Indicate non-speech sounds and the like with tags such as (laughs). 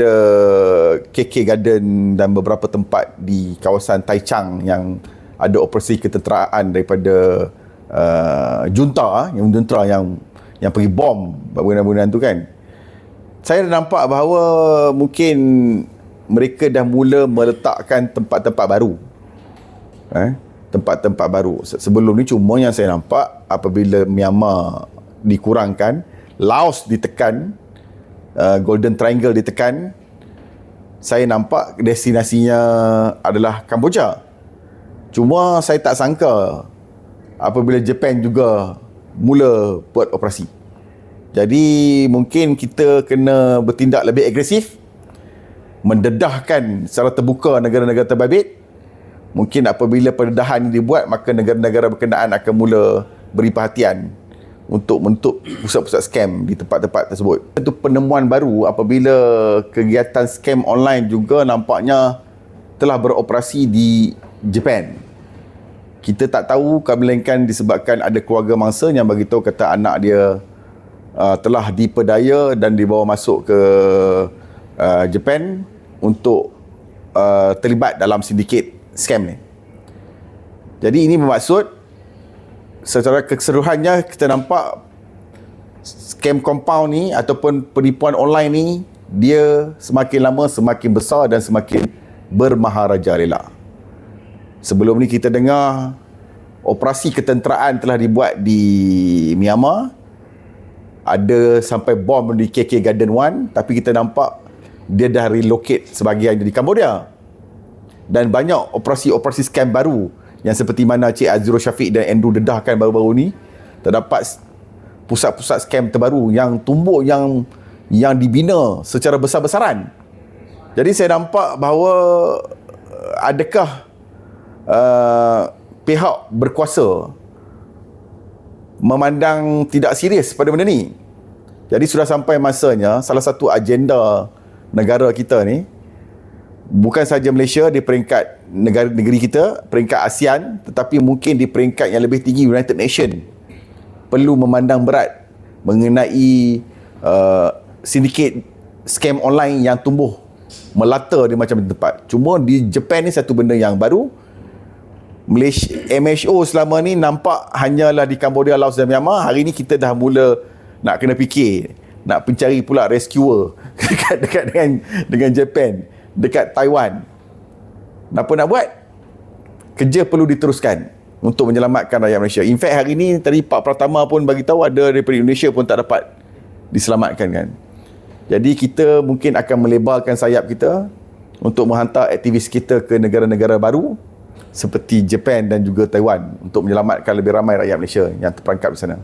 The KK Garden dan beberapa tempat di kawasan Taichung yang ada operasi ketenteraan daripada uh, junta yang junta yang yang pergi bom bangunan-bangunan tu kan. Saya nampak bahawa mungkin mereka dah mula meletakkan tempat-tempat baru. Eh? Tempat-tempat baru. Se- Sebelum ni cuma yang saya nampak apabila Myanmar dikurangkan, Laos ditekan, uh, Golden Triangle ditekan, saya nampak destinasinya adalah Kamboja. Cuma saya tak sangka apabila Japan juga mula buat operasi. Jadi mungkin kita kena bertindak lebih agresif mendedahkan secara terbuka negara-negara terbabit. Mungkin apabila pendedahan dibuat maka negara-negara berkenaan akan mula beri perhatian untuk menutup pusat-pusat scam di tempat-tempat tersebut. Itu penemuan baru apabila kegiatan scam online juga nampaknya telah beroperasi di Japan. Kita tak tahu melainkan disebabkan ada keluarga mangsa yang bagi tahu kata anak dia uh, telah dipedaya dan dibawa masuk ke uh, Japan untuk uh, terlibat dalam sindiket scam ni. Jadi ini bermaksud secara keseluruhannya kita nampak scam compound ni ataupun penipuan online ni dia semakin lama semakin besar dan semakin bermaharajalela. Sebelum ni kita dengar operasi ketenteraan telah dibuat di Myanmar. Ada sampai bom di KK Garden 1 tapi kita nampak dia dah relocate sebahagian di Cambodia. Dan banyak operasi-operasi scam baru yang seperti mana Cik Azrul Syafiq dan Andrew dedahkan baru-baru ni terdapat pusat-pusat scam terbaru yang tumbuh yang yang dibina secara besar-besaran. Jadi saya nampak bahawa uh, adakah uh, pihak berkuasa memandang tidak serius pada benda ni. Jadi sudah sampai masanya salah satu agenda negara kita ni bukan saja Malaysia di peringkat negara negeri kita, peringkat ASEAN tetapi mungkin di peringkat yang lebih tinggi United Nation perlu memandang berat mengenai uh, sindiket scam online yang tumbuh melata di macam tempat. Cuma di Japan ni satu benda yang baru. Malaysia MHO selama ni nampak hanyalah di Cambodia, Laos dan Myanmar. Hari ni kita dah mula nak kena fikir nak pencari pula rescuer (laughs) dekat dekat dengan dengan Japan, dekat Taiwan. Apa nak buat? Kerja perlu diteruskan untuk menyelamatkan rakyat Malaysia. In fact hari ni tadi Pak Pratama pun bagi tahu ada daripada Indonesia pun tak dapat diselamatkan kan. Jadi kita mungkin akan melebarkan sayap kita untuk menghantar aktivis kita ke negara-negara baru seperti Japan dan juga Taiwan untuk menyelamatkan lebih ramai rakyat Malaysia yang terperangkap di sana.